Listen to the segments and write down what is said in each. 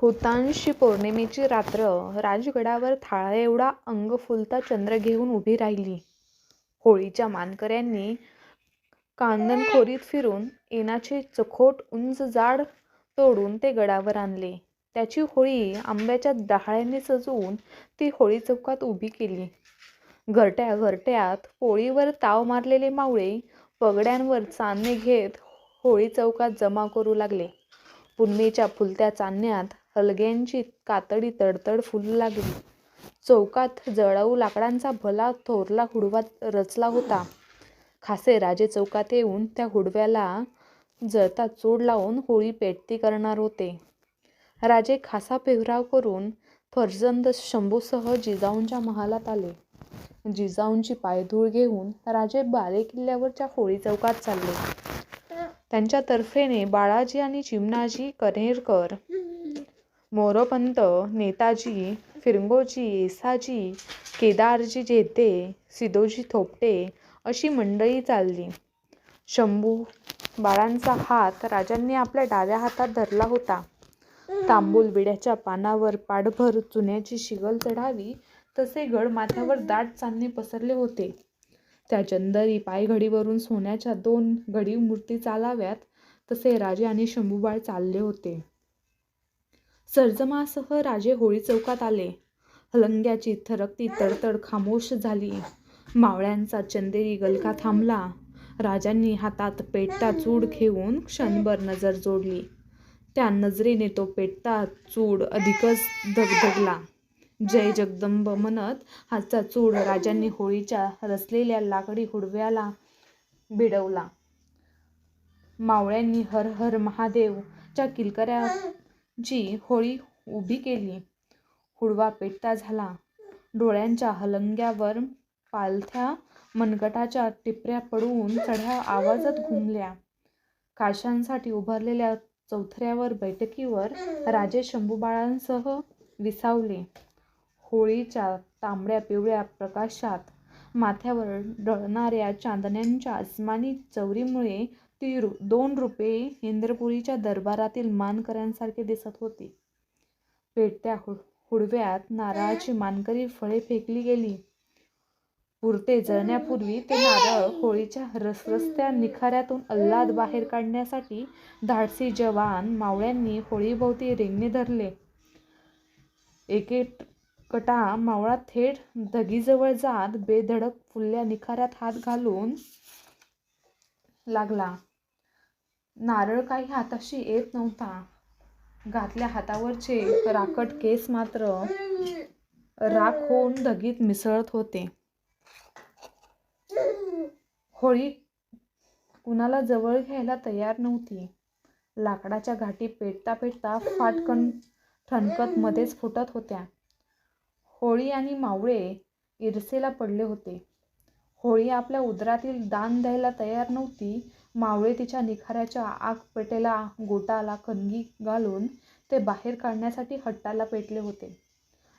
हुतांशी पौर्णिमेची रात्र राजगडावर थाळा एवढा अंग फुलता चंद्र घेऊन उभी राहिली. होळीच्या मानकऱ्यांनी कांदनखोरीत फिरून ऐनाचे चखोट उंच जाड तोडून ते गडावर आणले. त्याची होळी आंब्याच्या डहाळ्यांनी सजवून ती होळी चौकात उभी केली. घरट्या घरट्यात पोळीवर ताव मारलेले मावळे पगड्यांवर चांदणे घेत होळी चौकात जमा करू लागले. पुनवेच्या फुलत्या चांदण्यात हलग्यांची कातडी तडतड फुलू लागली. चौकात जळाऊ लाकडांचा भला थोरला हुडवा रचला होता. खासे राजे चौकात येऊन त्या हुडव्याला जळता चूड लावून होळी पेटती करणार होते. राजे खासा पेहराव करून फर्जंद शंभूसह जिजाऊंच्या महालात आले. जिजाऊंची पायधूळ घेऊन राजे बालेकिल्ल्यावरच्या होळी चौकात चालले. त्यांच्या तर्फेने बाळाजी आणि चिमणाजी कनेरकर मोरोपंत, नेताजी, फिरंगोजी, येसाजी, केदारजी जेते सिदोजी थोपटे अशी मंडळी चालली. शंभू बाळांचा हात राजांनी आपल्या डाव्या हातात धरला होता. तांबूल विड्याच्या पानावर पाठभर चुन्याची शिगल चढावी तसे गड माथ्यावर दाट चांदणे पसरले होते. त्या चंदरी पायघडीवरून सोन्याच्या दोन घडीव मूर्ती चालाव्यात तसे राजे आणि शंभूबाळ चालले होते. सर्जमासह राजे होळी चौकात आले. हलंग्याची थरकती तडतड खामोश झाली. मावळ्यांचा चंदेरी गलका थांबला. राजांनी हातात पेटता चूड घेऊन क्षणभर नजर जोडली. त्या नजरेने तो पेटता चूड अधिकच धगधगला. जय जगदंब म्हणत हातचा चूड राजांनी होळीच्या रचलेल्या लाकडी हुडव्याला भिडवला. मावळ्यांनी हर हर महादेवच्या किलकऱ्या जी होळी उभी केली. हुडवा पेटता झाला. डोळ्यांच्या हलंग्यावर पालथ्या मनगटाच्या टिपऱ्या पडून चढ्या आवाजात घुमल्या. काशांसाठी उभारलेल्या चौथऱ्यावर बैठकीवर राजे शंभूबाळांसह विसावले. होळीच्या तांबड्या पिवळ्या प्रकाशात माथ्यावर डळणाऱ्या चांदण्यांच्या अस्मानी चौरीमुळे ती दोन रुपये इंद्रपुरीच्या दरबारातील मानकऱ्यांसारखे दिसत होती. पेटत्या हुडव्यात नारळाची मानकरी फळे फेकली गेली. पुरते जळण्यापूर्वी ते नारळ होळीच्या रसरसत्या निखाऱ्यातून अल्लाद बाहेर काढण्यासाठी धाडसी जवान मावळ्यांनी होळीभोवती रिंगणे धरले. एकेकटा मावळा थेट धगीजवळ जात बेधडक फुलल्या निखाऱ्यात हात घालून लागला. नारळ काही हाताशी येत नव्हता. घातल्या हातावरचे राकट केस मात्र राख होऊन धगीत मिसळत होते. होळी कुणाला जवळ घ्यायला तयार नव्हती. लाकडाच्या घाटी पेटता पेटता फाटकन ठणकत मध्येच फुटत होत्या. होळी आणि मावळे इरसेला पडले होते. होळी आपल्या उदरातील दान द्यायला तयार नव्हती. मावळे तिच्या निखाऱ्याच्या आगपेटलेल्या गोटाला कणगी घालून ते बाहेर काढण्यासाठी हट्टाला पेटले होते.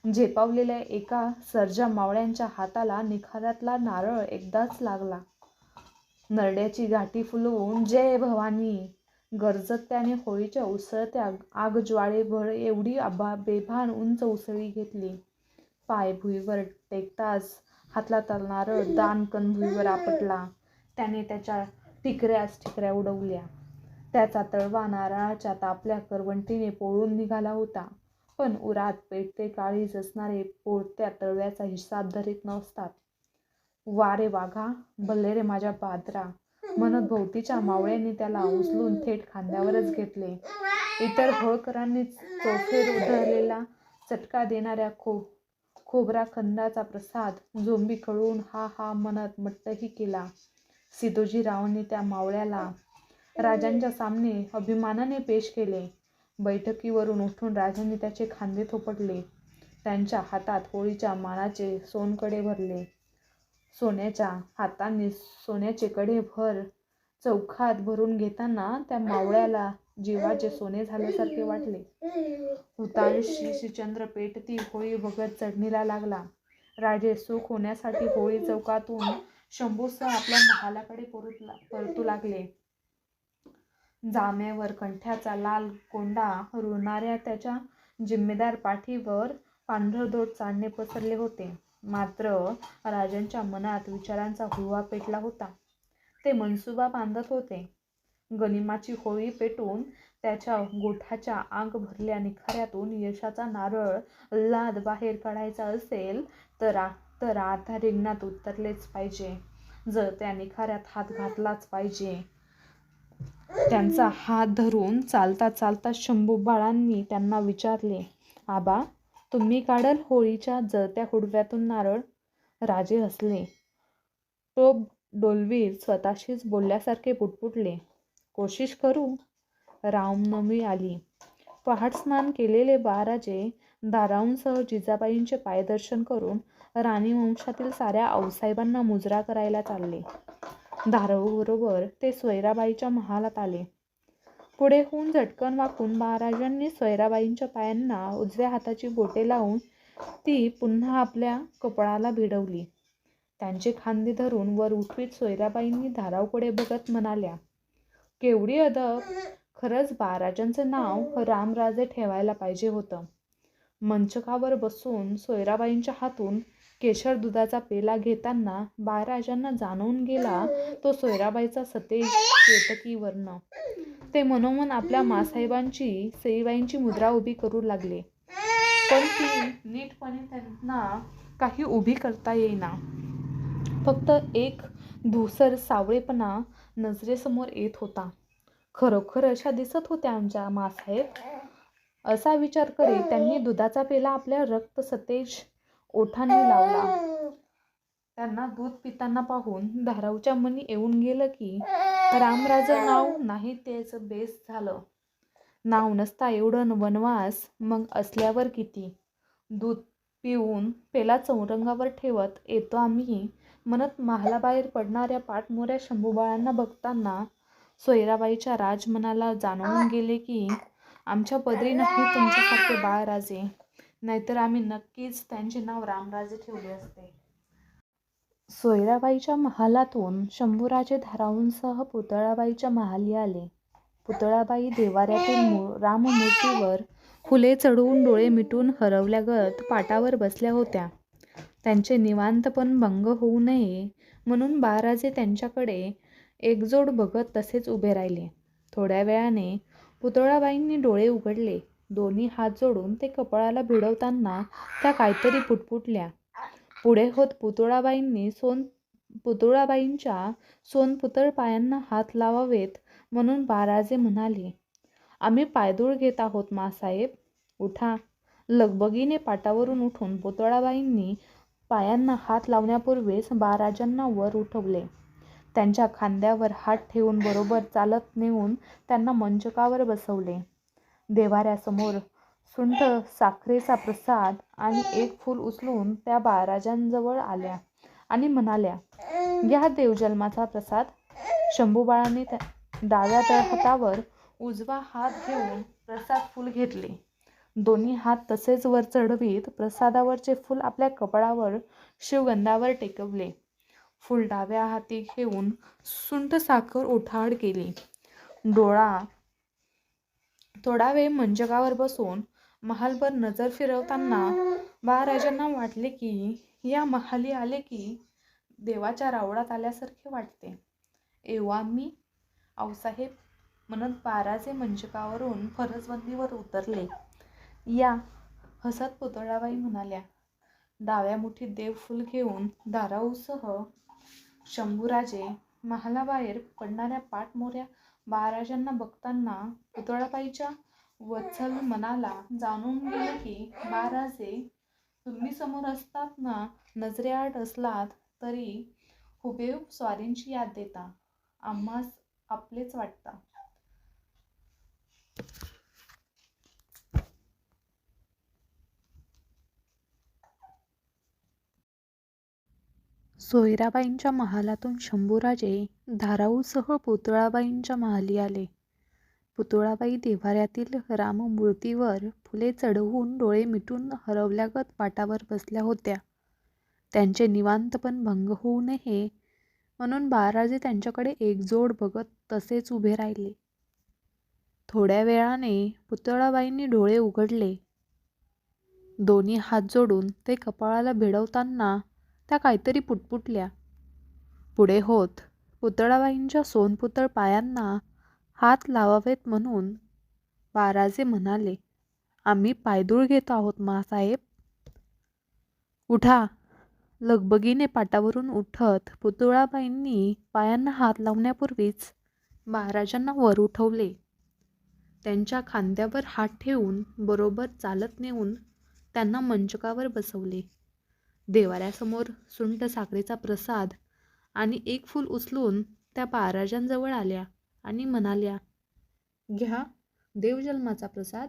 झेपावलेल्या एका सर्जा मावळ्यांच्या हाताला निखाऱ्यातला नारळ एकदाच लागला. नरड्याची गाठी फुलवून जय भवानी गरजत त्याने होळीच्या उसळत्या आगज्वाळेवर एवढी आबा बेभान उंच उसळी घेतली. पाय भुईवर टेकताच हातला नारळ दाणकन भुईवर आपटला. त्याने त्याच्या टिकऱ्याच ठिकऱ्या उडवल्या. त्याचा तळवा नारळाच्या तापल्या करवंटीने पोळून निघाला होता. पण उरात पेटते काळीज असणारे पोळत्या तळव्याचा हिसाब धरीत नसतात. वारे वाघा, भले रे माझ्या बांद्रा म्हणत भोवतीच्या मावळ्यांनी त्याला उचलून थेट खांद्यावरच घेतले. इतर होळकरांनी चोफेर उधळलेला चटका देणाऱ्या खो खोबरा खंदाचा प्रसाद झोंबी कळून हा हा म्हणत मट्टही केला. सिदोजीरावांनी त्या मावळ्याला राजांच्या सामने अभिमानाने पेश केले. बैठकीवरून उठून राजांनी त्याचे खांदे थोपटले. त्यांच्या हातात होळीच्या मानाचे सोनकडे भरले. सोन्याच्या हातांनी सोन्याचे कडे भर चौखात भरून घेताना त्या मावळ्याला जीवाचे सोने झाल्यासारखे वाटले. हुतांशी श्रीचंद्र पेटती होळी बघत चढणीला लागला. राजे सुख होण्यासाठी होळी चौकातून शंभूसह आपल्या महालाकडे परतू लागले. जाम्यावर कंठ्याचा लाल कोंडा रुणाऱ्या त्याच्या जिम्मेदार पाठीवर पांढरदोट चांडणे पसरले होते. मात्र राजांच्या मनात विचारांचा हुवा पेटला होता. ते मनसुबा बांधत होते. गनिमाची होळी पेटून त्याच्या गोठाच्या आग भरल्या निखाऱ्यातून यशाचा नारळ लाद बाहेर काढायचा असेल तर तर आता रिंगणात उतरलेच पाहिजे. जर त्याने निखाऱ्यात हात घातलाच पाहिजे. त्यांचा हात धरून चालता चालता शंभू बाळांनी त्यांना विचारले आबा तुम्ही काढल होळीच्या जळत्या हुडव्यातून नारळ? राजे हसले. तो डोलवीर स्वतःशीच बोलल्यासारखे पुटपुटले. कोशिश करू. रामनवमी आली. पहाट स्नान केलेले बाराजे दाराऊंसह जिजाबाईंचे पायदर्शन करून राणी वंशातील साऱ्या आऊसाहेबांना मुजरा करायला चालले. धाराऊबरोबर ते सोयराबाईच्या महालात आले. पुढे होऊन झटकन वाकून महाराजांनी सोयराबाईंच्या पायांना उजव्या हाताची बोटे लावून ती पुन्हा आपल्या कपळाला भिडवली. त्यांचे खांदे धरून वर उठवीत सोयराबाईंनी धारावकडे बघत म्हणाल्या केवढी अदब! खरंच बाराजांचं नाव रामराजे ठेवायला पाहिजे होतं. मंचकावर बसून सोयराबाईंच्या हातून केशर दुधाचा पेला घेताना बाळराजांना जाणवून गेला तो सोयराबाईचा सतेज केतकी वर्ण. ते मनोमन आपल्या मासाहेबांची सईबाईंची मुद्रा उभी करू लागले. पण ती नीटपणे त्यांना काही उभी करता येईना. फक्त एक धुसर सावळेपणा नजरेसमोर येत होता. खरोखर अशा दिसत होत्या आमच्या मासाहेब? असा विचार करीत त्यांनी दुधाचा पेला आपल्या रक्त सतेज ओठाने लावला. त्यांना दूध पिताना पाहून धाराऊच्या मनी येऊन गेलं की रामराजं नाव नाही तेच बेस झालं. नाव नसता एवढं वनवास मग असल्यावर किती? दूध पिऊन पेला चौरंगावर ठेवत येतो आम्ही. म्हणत महालाबाहेर पडणाऱ्या पाठमोऱ्या शंभूबाळांना बघताना सोयराबाईच्या राजमनाला जाणवून गेले की आमच्या पदरी नाही तुमच्यासारखे बाळराजे. नाहीतर आम्ही नक्कीच त्यांचे नाव रामराजे ठेवले असते. सोयराबाईच्या महालातून शंभूराजे धाराऊंसह पुतळाबाईच्या महाली आले. पुतळाबाई देवाऱ्यातील मूळ राममूर्तीवर फुले चढवून डोळे मिटून हरवल्यागत पाटावर बसल्या होत्या. त्यांचे निवांतपण भंग होऊ नये म्हणून बाराजे त्यांच्याकडे एकजोड बघत तसेच उभे राहिले. थोड्या वेळाने पुतळाबाईंनी डोळे उघडले. दोन्ही हात जोडून ते कपाळाला भिडवताना त्या काहीतरी पुटपुटल्या. पुढे होत पुतळाबाईंनी सोन पुतळाबाईंच्या सोनपुतळ पायांना हात लावावेत म्हणून बाराजे म्हणाले आम्ही पायदूळ घेत आहोत मासाहेब उठा. लगबगीने पाटावरून उठून पुतळाबाईंनी पायांना हात लावण्यापूर्वीच बाराजांना वर उठवले. त्यांच्या खांद्यावर हात ठेवून बरोबर चालत नेऊन त्यांना मंचकावर बसवले. देवाऱ्यासमोर सुंठ साखरेचा प्रसाद आणि एक फूल उचलून त्या बाराजांजवळ आल्या आणि म्हणाल्या या देवजन्माचा प्रसाद. शंभूबाळाने त्या डाव्या हातावर उजवा हात घेऊन प्रसाद फूल घेतले. दोन्ही हात तसेच वर चढवीत प्रसादावरचे फूल आपल्या कपाळावर शिवगंधावर टेकवले. फूल डाव्या हाती घेऊन सुंठ साखर ओठाड केली. डोळा थोडा वेळ मंचकावर बसून महालभर नजर फिरवताना बाळराजांना वाटले की या महाली आले की देवाच्या रावळात आल्यासारखे वाटते. एव्हा मी आऊसाहेब म्हणत बाराजे मंचकावरून फरसबंदीवर उतरले. या हसत पुतळाबाई म्हणाल्या डाव्या मुठीत देवफूल घेऊन दाराऊसह शंभूराजे महालाबाहेर पडणाऱ्या पाठमोऱ्या महाराजांना बघताना पुतळाबाईच्या वत्सल मनाला जाणून गेले की महाराजे तुम्ही समोर असतात ना नजरेआड असलात तरी हुबेहूब स्वारींची याद देता. आम्हास आपलेच वाटता. सोयराबाईंच्या महालातून शंभूराजे धाराऊसह पुतळाबाईंच्या महाली आले. पुतळाबाई देव्हाऱ्यातील राममूर्तीवर फुले चढवून डोळे मिटून हरवल्यागत पाटावर बसल्या होत्या. त्यांचे निवांतपण भंग होऊ नये म्हणून बाराजे त्यांच्याकडे एकजोड बघत तसेच उभे राहिले. थोड्या वेळाने पुतळाबाईंनी डोळे उघडले. दोन्ही हात जोडून ते कपाळाला भिडवताना त्या काहीतरी पुटपुटल्या. पुढे होत पुतळाबाईंच्या सोनपुतळ पायांना हात लावावेत म्हणून बाराजे म्हणाले आम्ही पायदूळ घेत आहोत मासाहेब. उठा. लगबगीने पाटावरून उठत पुतळाबाईंनी पायांना हात लावण्यापूर्वीच महाराजांना वर उठवले. त्यांच्या खांद्यावर हात ठेवून बरोबर चालत नेऊन त्यांना मंचकावर बसवले. देवाऱ्यासमोर सुंठ साखरेचा प्रसाद आणि एक फूल उचलून त्या महाराजांजवळ आल्या आणि म्हणाल्या घ्या देवजन्माचा प्रसाद.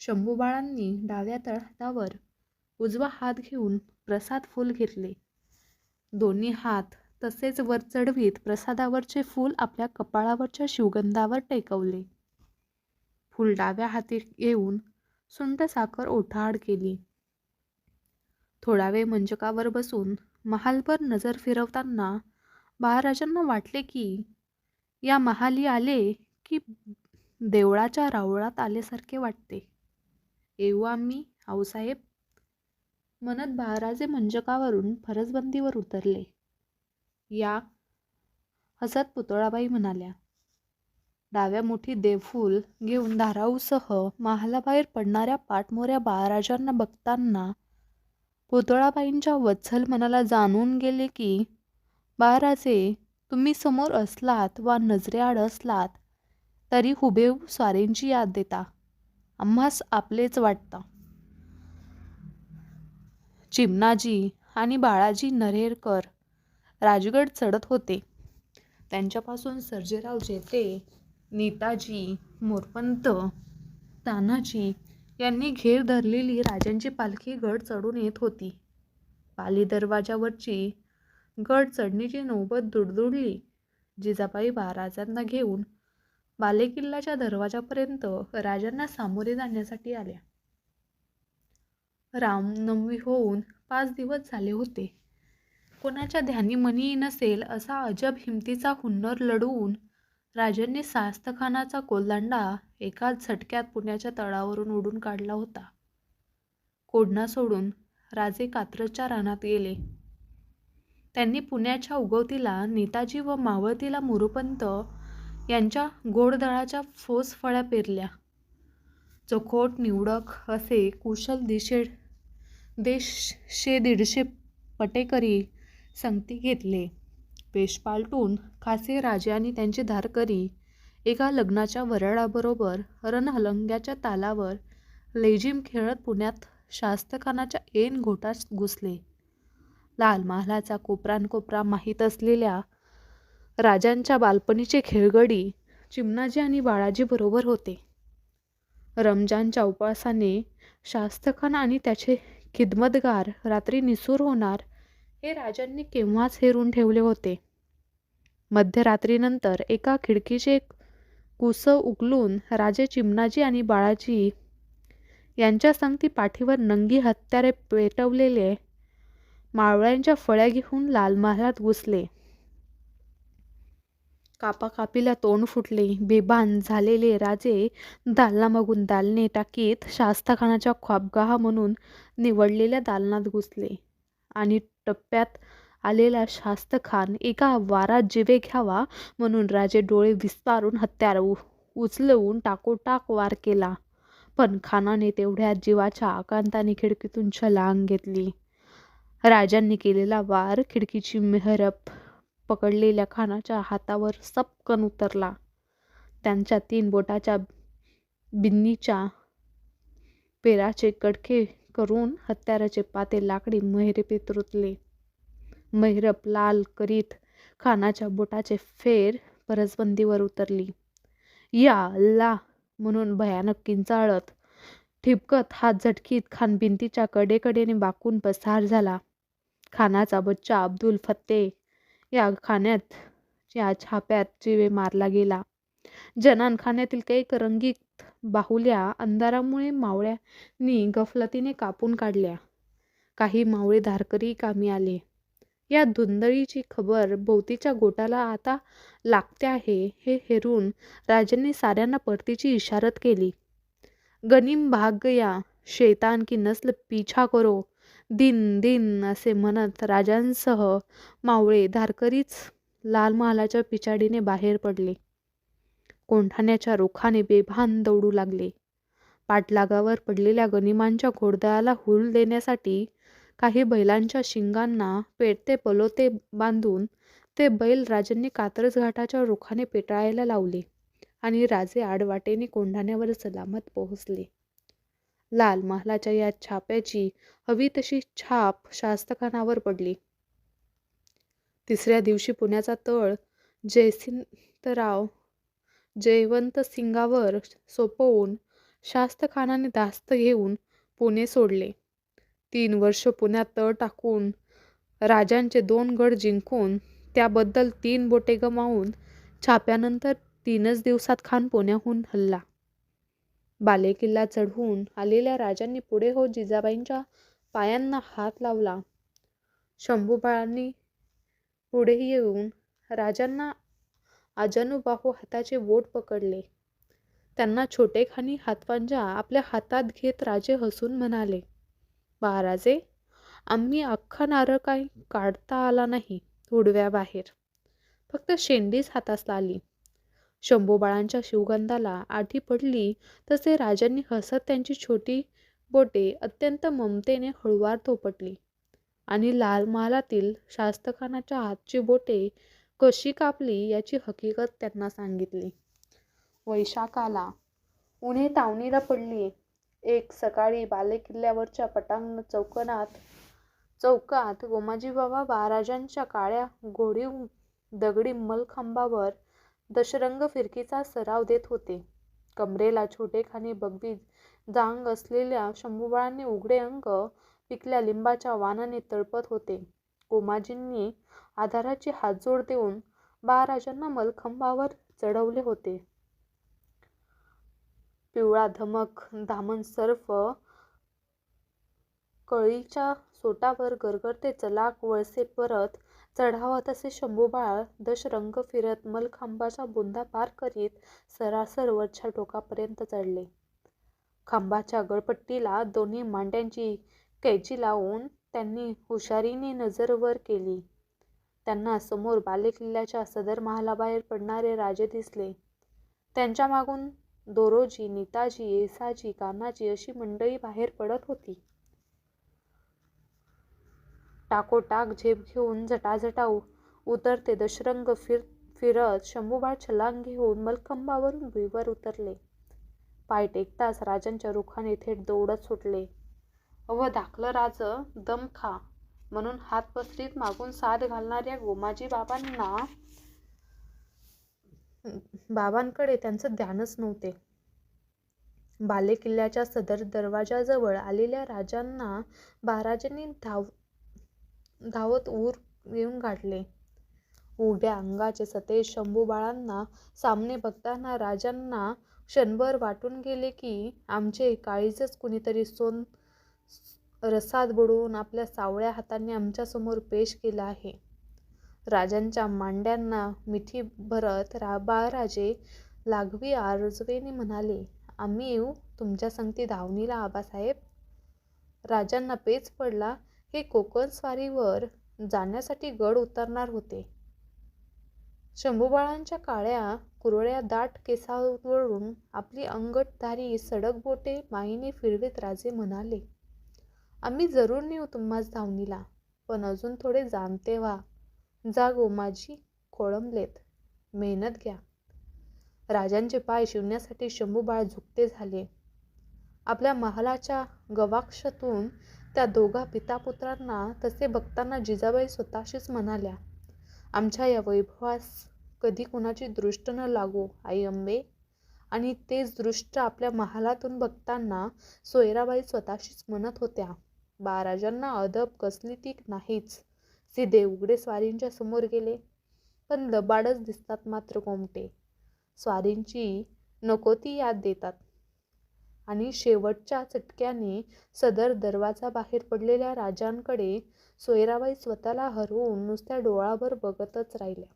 शंभूबाळांनी डाव्या तळहातावर उजवा हात घेऊन प्रसाद फूल घेतले. दोन्ही हात तसेच वर चढवीत प्रसादावरचे फूल आपल्या कपाळावरच्या शिवगंधावर टेकवले. फूल डाव्या हाती येऊन सुंट साखर ओठाआड केली. थोडा वेळ मंचकावर बसून महालवर नजर फिरवताना महाराजांना वाटले की या महाली आले की देवळाच्या रावळात आल्यासारखे वाटते. येऊ आम्ही आऊसाहेब. म्हणत महाराजे मंजकावरून फरसबंदीवर उतरले. या हसत पुतळाबाई म्हणाल्या डाव्या मुठी देवफूल घेऊन धाराऊसह महालाबाहेर पडणाऱ्या पाटमोऱ्या बाळराजांना बघताना पुतळाबाईंच्या वत्सल मनाला जाणून गेले की बाराजे तुम्ही समोर असलात वा नजरेआड असलात तरी हुबेहूब स्वारींची याद देता. आम्हास आपलेच वाटतं. चिमणाजी आणि बाळाजी नरेरकर राजगड चढत होते. त्यांच्यापासून सर्जेराव जेते नेताजी मोरपंत तानाजी यांनी घेर धरलेली राजांची पालखी गड चढून येत होती. पाली दरवाजावरची गड चढणीची नौबत दुडदुडली. जिजाबाई महाराजांना घेऊन बालेकिल्ल्याच्या दरवाजापर्यंत राजांना सामोरे जाण्यासाठी आल्या. रामनवमी होऊन पाच दिवस झाले होते. कोणाच्या ध्यानी मनी नसेल असा अजब हिमतीचा हुन्नर लढवून राजांनी सास्तखानाचा कोल्हांडा एकाच झटक्यात पुण्याच्या तळावरून उडून काढला होता. कोडणा सोडून राजे कात्रजच्या रानात गेले. त्यांनी पुण्याच्या उगवतीला नेताजी व मावळतीला मुरुपंत यांच्या गोडदळाच्या फोस फळ्या पेरल्या. चोखोट निवडक असे कुशल दिशे देशशे दीडशे पटेकरी संगती घेतले. वेश पालटून खासे राजे आणि त्यांचे धारकरी एका लग्नाच्या वरळाबरोबर रणहलंग्याच्या तालावर लेझिम खेळत पुण्यात शास्तखानाच्या ऐन घोटात घुसले. लाल महालाचा कोपरानकोपरा माहीत असलेल्या राजांच्या बालपणीचे खेळगडी चिमणाजी आणि बाळाजी बरोबर होते. रमजानच्या उपवासाने शास्तखान आणि त्याचे खिदमतगार रात्री निसूर होणार हे राजांनी केव्हाच हेरून ठेवले होते? मध्यरात्रीनंतर एका खिडकीचे कुस उकलून राजे चिमणाजी आणि बाळाजी यांच्या संगती पाठीवर नंगी हत्यारे पेटवलेले मावळ्यांच्या फळ्या घेऊन लालमहालात घुसले. कापाकापीला तोंड फुटले. बेबान झालेले राजे दालनामागून दालने टाकीत शास्ताखानाच्या ख्वाबगाह म्हणून निवडलेल्या दालनात घुसले आणि टप्प्यात आलेला शास्तखान एका वारात जिवे घ्यावा म्हणून राजे डोळे विस्तारून हत्यार उचलवून टाकोटाक वार केला. पण खानाने तेवढ्या जीवाच्या आकांताने खिडकीतून छलांग घेतली. राजांनी केलेला वार खिडकीची मेहरप पकडलेल्या खानाच्या हातावर सपकन उतरला. त्यांच्या तीन बोटाच्या बिन्नीच्या पेराचे कडके करून हत्याराचे पाते लाकडी महिरपीत रुतले मैरप लाल करीत खानाच्या बोटाचे फेर परसबंदीवर उतरली. या अल्ला म्हणून भयानक किंचाळत ठिपकत हात झटकीत खान भिंतीच्या कडेकडेने बाकून पसार झाला. खानाचा बच्चा अब्दुल फत्ते या खाण्यात या छाप्यात जिवे मारला गेला. जनान खाण्यातील कैक रंगीत बाहुल्या अंधारामुळे मावळ्यांनी गफलतीने कापून काढल्या. काही मावळे धारकरी कामी आले. या धुंदळीची खबर भोवतीच्या गोटाला आता लागते आहे हे हेरून राजांनी साऱ्यांना परतीची इशारत केली. गनिम भाग या शैतान की नस्ल पीछा करो दिन दिन असे म्हणत राजांसह मावळे धारकरीच लाल महालाच्या पिछाडीने बाहेर पडले. कोंढाण्याच्या रोखाने बेभान दौडू लागले. पाठलागावर पडलेल्या गनिमांच्या घोडदळाला हुल देण्यासाठी काही बैलांच्या शिंगांना पेटते पलोते बांधून ते बैल राजांनी कात्रज घाटाच्या रोखाने पेटाळायला लावले आणि राजे आडवाटेने कोंढाण्यावर सलामत पोहोचले. लाल महालाच्या या छाप्याची हवी तशी छाप शास्तखानावर पडली. तिसऱ्या दिवशी पुण्याचा तळ जयसिंतराव जयवंत सिंगावर सोपवून शास्तखानाने दास्त घेऊन पुणे सोडले. तीन वर्ष पुण्यात तळ टाकून राजांचे दोन गड जिंकून त्याबद्दल तीन बोटे गमावून छाप्यानंतर तीनच दिवसात खान पुण्याहून हल्ला. बालेकिल्ला चढवून आलेल्या राजांनी पुढे हो जिजाबाईंच्या पायांना हात लावला. शंभूबाळांनी पुढे येऊन राजांना आजानुबाहू हाताचे बोट पकडले. त्यांना छोटेखानी हातपांजा आपल्या हातात घेत राजे हसून म्हणाले महाराजे आम्ही अख्खा नारळ काही काढता आला नाही उडव्याबाहेर फक्त शेंडीच हातास आली शंभूबाळांच्या शिवगंधाला आठी पडली तसे राजांनी हसत त्यांची छोटी बोटे अत्यंत ममतेने हळुवार थोपटली. आणि लाल महालातील शास्तखानाच्या हातची बोटे कशी कापली याची हकीकत त्यांना सांगितली. वैशाखाला उन्हे तावणीला पडली एक सकाळी बालेकिल्ल्यावरच्या पटांगण चौकनात चौकात गोमाजी बाबा महाराजांच्या काळ्या घोडीव दगडी मलखांबावर दशरंग फिरकीचा सराव देत होते. कमरेला छोटेखानी बगदी जांग असलेल्या शंभूबाळांनी उघडे अंग पिकल्या लिंबाच्या वानाने तळपत होते. गोमाजींनी आधाराची हातजोड देऊन महाराजांना मलखंबावर चढवले होते. पिवळा धमक धामण सर्फ कळीच्या सोटावर गरगरते चलाक वळसे परत चढावा तसे शंभूबाळ दशरंग फिरत मलखांबाच्या बुंदा पार करीत सरासर वरच्या टोकापर्यंत चढले. खांबाच्या गळपट्टीला दोन्ही मांड्यांची कैची लावून त्यांनी हुशारीने नजर वर केली. त्यांना समोर बालेकिल्ल्याच्या सदर महालाबाहेर पडणारे राजे दिसले. त्यांच्या मागून दोरोजी नीताजी येसाजी कान्हाजी अशी मंडळी बाहेर पडत होती. टाकोटाक झेप घेऊन झटाझटा उतरते दशरंग फिर फिरत शंभूबाळ छलांग घेऊन मलखंबावरून भुईवर उतरले. पाय टेकताच राजांच्या रुखाने थेट दौडत सुटले. व दाखलं राज दम खा म्हणून हात पसरीत मागून साथ घालणाऱ्या गोमाजी बाबांना बाबांकडे त्यांचं ध्यानच नव्हते. बालेकिल्ल्याच्या सदर दरवाजाजवळ आलेल्या राजांना महाराजांनी धाव धावत ऊर येऊन गाठले. उभ्या अंगाचे सतेज शंभूबाळांना सामने बघताना राजांना क्षणभर वाटून गेले की आमचे काळीजच कुणीतरी सोन रसात बुडवून आपल्या सावळ्या हाताने आमच्यासमोर पेश केला आहे. राजांच्या मांड्यांना मिठी भरत रा बाळराजे लागवी आरजवेने म्हणाले आम्ही येऊ तुमच्या संगती धावणीला आबासाहेब. राजांना पेच पडला. हे कोकण स्वारीवर जाण्यासाठी गड उतरणार होते. शंभूबाळांच्या काळ्या कुरळ्या दाट केसावरून आपली अंगठधारी सडक बोटे माईने फिरवीत राजे म्हणाले आम्ही जरूर नेऊ तुम्हास धावणीला पण अजून थोडे जाणते व्हा. जा गोमाजी खोळंबलेत मेहनत घ्या. राजांचे पाय शिवण्यासाठी शंभूबाळ झुकते झाले. आपल्या महालाच्या गवाक्षातून त्या दोघा पितापुत्रांना तसे बघताना जिजाबाई स्वतःशीच म्हणाल्या आमच्या या वैभवास कधी कुणाची दृष्ट न लागो आई अंबे. आणि तेच दृष्ट आपल्या महालातून बघताना सोयराबाई स्वतःशीच म्हणत होत्या बाराजांना अदब कसली ती नाहीच. सिधे उघडे स्वारींच्या समोर गेले पण लबाडच दिसतात मात्र कोमटे. स्वारींची नको ती याद देतात. आणि शेवटच्या चटक्याने सदर दरवाजा बाहेर पडलेल्या राजांकडे सोयराबाई स्वतःला हरवून नुसत्या डोळाभर बघतच राहिल्या.